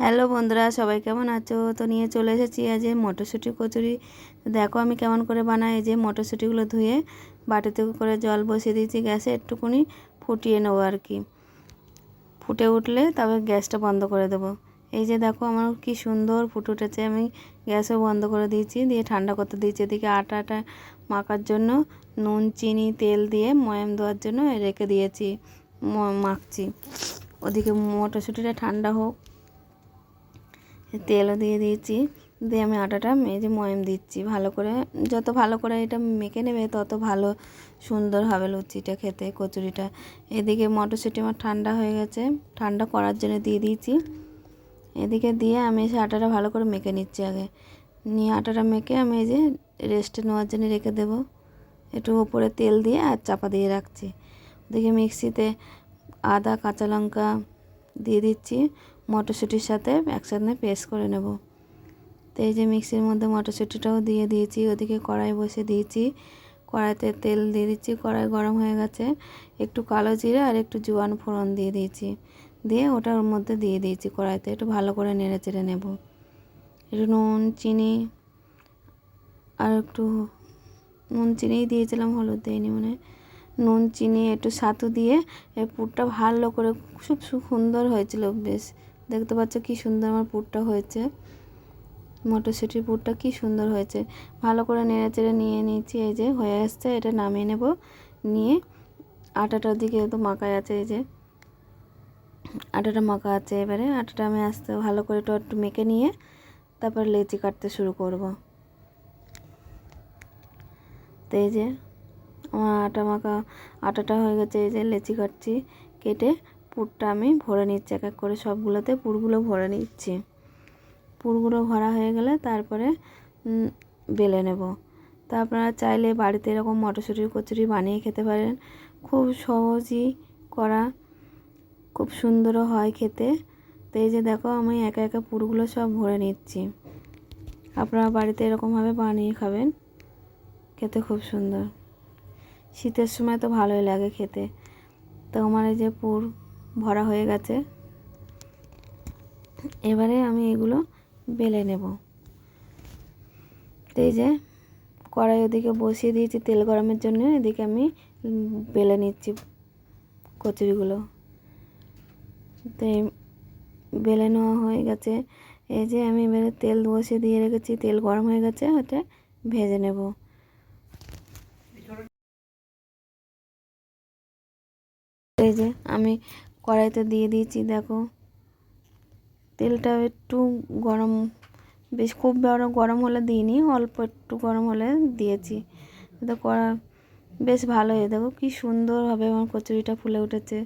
Hello বন্ধুরা, সবাই কেমন আছো? তো নিয়ে চলে এসেছি আজ এই মটরশুঁটি কচুরি। দেখো আমি কেমন করে বানাই, এই যে মটরশুঁটিগুলো ধুয়ে বাটিতে করে জল বসিয়ে দিয়েছি, গ্যাসে একটুকুনি ফুটিয়ে নেব আর কি। ফুটে উঠলে তবে গ্যাসটা বন্ধ করে দেবো। এই যে দেখো আমার কি সুন্দর ফুটে উঠেছে, আমি গ্যাসও বন্ধ করে দিয়েছি, দিয়ে ঠান্ডা করতে দিয়েছি। এদিকে আটাটা মাখার জন্য নুন, চিনি, তেল দিয়ে ময়াম দেওয়ার জন্য রেখে দিয়েছি মাখছি। ওদিকে মটরশুঁটিটা ঠান্ডা হোক। তেলও দিয়ে দিয়েছি। দিয়ে আমি আটাটা মেজে ময়াম দিচ্ছি ভালো করে। যত ভালো করে এটা মেখে নেবে, তত ভালো সুন্দর হবে লুচিটা খেতে, কচুরিটা। এদিকে মটরশুঁটি আমার ঠান্ডা হয়ে গেছে। ঠান্ডা করার জন্য দিয়ে দিয়েছি। এদিকে দিয়ে আমি এসে আটাটা ভালো করে মেখে নিচ্ছি আগে। নিয়ে আটাটা মেখে আমি এই যে রেস্টে নেওয়ার জন্য রেখে দেবো। একটু ওপরে তেল দিয়ে আর চাপা দিয়ে রাখছি। ওদিকে মিক্সিতে আদা, কাঁচা লঙ্কা দিয়ে দিচ্ছি। মটরশুঁটির সাথে একসাথে পেস্ট করে নেব। তো এই যে মিক্সির মধ্যে মটরশুঁটিটাও দিয়ে দিয়েছি, ওদিকে কড়াই বসে দিয়েছি। কড়াইতে তেল দিয়ে দিচ্ছি, কড়াই গরম হয়ে গেছে। একটু কালো জিরে আর একটু জোয়ান ফোড়ন দিয়ে দিয়েছি। দিয়ে ওটার মধ্যে দিয়ে দিয়েছি কড়াইতে, একটু ভালো করে নেড়ে চেড়ে নেব। একটু নুন, চিনি আর একটু নুন, চিনিই দিয়েছিলাম, হলুদ দিইনি মানে নুন, চিনি, একটু ছাতু দিয়ে এই পুরটা ভালো করে খুব সুন্দর হয়েছিল, বেশ দেখতে পাচ্ছ কি সুন্দর আমার পুরটা হয়েছে। মটরশুঁটির পুরটা কি সুন্দর হয়েছে। ভালো করে নেড়ে চেড়ে নিয়ে নিয়েছি, এই যে হয়ে আসছে, এটা নামিয়ে নেব। নিয়ে আটাটার দিকে তো মাখায় আছে, এই যে আটাটা মাখা আছে এবারে। আটাটা আমি আস্তে ভালো করে একটু একটু মেখে নিয়ে তারপর লেচি কাটতে শুরু করব। তো এই যে আমার আটা মাখা, আটাটা হয়ে গেছে, এই যে লেচি কাটছি, কেটে পুরটা আমি ভরে নিচ্ছি, এক এক করে সবগুলোতে পুরগুলো ভরে নিচ্ছি। পুরগুলো ভরা হয়ে গেলে তারপরে বেলে নেব। তা আপনারা চাইলে বাড়িতে এরকম মটরশুঁটির কচুরি বানিয়ে খেতে পারেন। খুব সহজই করা, খুব সুন্দরও হয় খেতে। তো এই যে দেখো, আমি একা একা পুরগুলো সব ভরে নিচ্ছি। আপনারা বাড়িতে এরকমভাবে বানিয়ে খাবেন, খেতে খুব সুন্দর। শীতের সময় তো ভালোই লাগে খেতে। তো আমার এই যে পুর ভরা হয়ে গেছে। এবারে আমি এগুলো বেলে নেব। এই যে কড়াই ওদিকে বসিয়ে দিয়েছি তেল গরমের জন্য, এদিকে আমি বেলে নিচ্ছি কচুরিগুলো। তো বেলে নেওয়া হয়ে গেছে। এই যে আমি এবারে তেল বসিয়ে দিয়ে রেখেছি, তেল গরম হয়ে গেছে, ওটা ভেজে নেব। এই যে আমি কড়াইতে দিয়ে দিয়েছি, দেখো। তেলটা একটু গরম, বেশ খুব বড় গরম হলে দিইনি, অল্প একটু গরম হলে দিয়েছি। তো কড়া বেশ ভালো হয়ে দেখো কী সুন্দরভাবে আমার কচুরিটা ফুলে উঠেছে।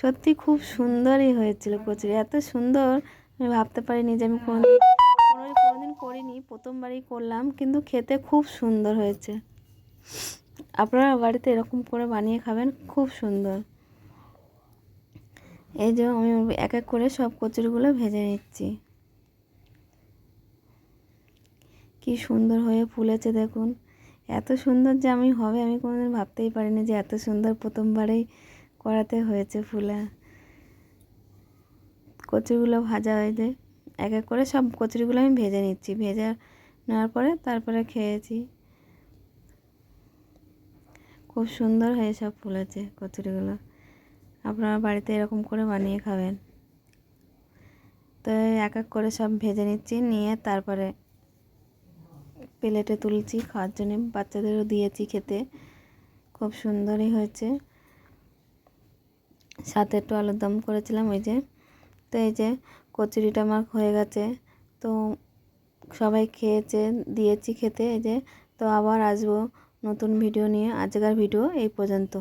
সত্যি খুব সুন্দরই হয়েছিল কচুরি, এত সুন্দর, আমি ভাবতে পারিনি যে আমি কোনো কোনোদিন করিনি, প্রথমবারই করলাম, কিন্তু খেতে খুব সুন্দর হয়েছে। আপনারা বাড়িতে এরকম করে বানিয়ে খাবেন, খুব সুন্দর। এই যে আমি এক এক করে সব কচুরিগুলো ভেজে নিচ্ছি। কি সুন্দর হয়ে ফুলেছে দেখুন। এত সুন্দর যে আমি হবে, আমি কোনোদিন ভাবতেই পারিনি যে এত সুন্দর প্রথমবারেই করাতে হয়েছে ফুলা। কচুরিগুলো ভাজা হয়ে যায়। এক এক করে সব কচুরিগুলো আমি ভেজে নিচ্ছি। ভেজে নেওয়ার পরে তারপরে খেয়েছি। খুব সুন্দর হয়ে সব ফুলেছে কচুরিগুলো। আপনারা বাড়িতে এরকম করে বানিয়ে খাবেন। তো এক এক করে সব ভেজে নিচ্ছি, নিয়ে তারপরে প্লেটে তুলছি, খাওয়ার জন্য। বাচ্চাদেরও দিয়েছি খেতে। খুব সুন্দরই হয়েছে। সাথে একটু আলুর দম করেছিলাম, ওই যে। তো এই যে কচুরিটা আমার হয়ে গেছে। তো সবাই খেয়েছে, দিয়েছি খেতে, এই যে। তো আবার আসব নতুন ভিডিও নিয়ে। আজকের ভিডিও এই পর্যন্ত।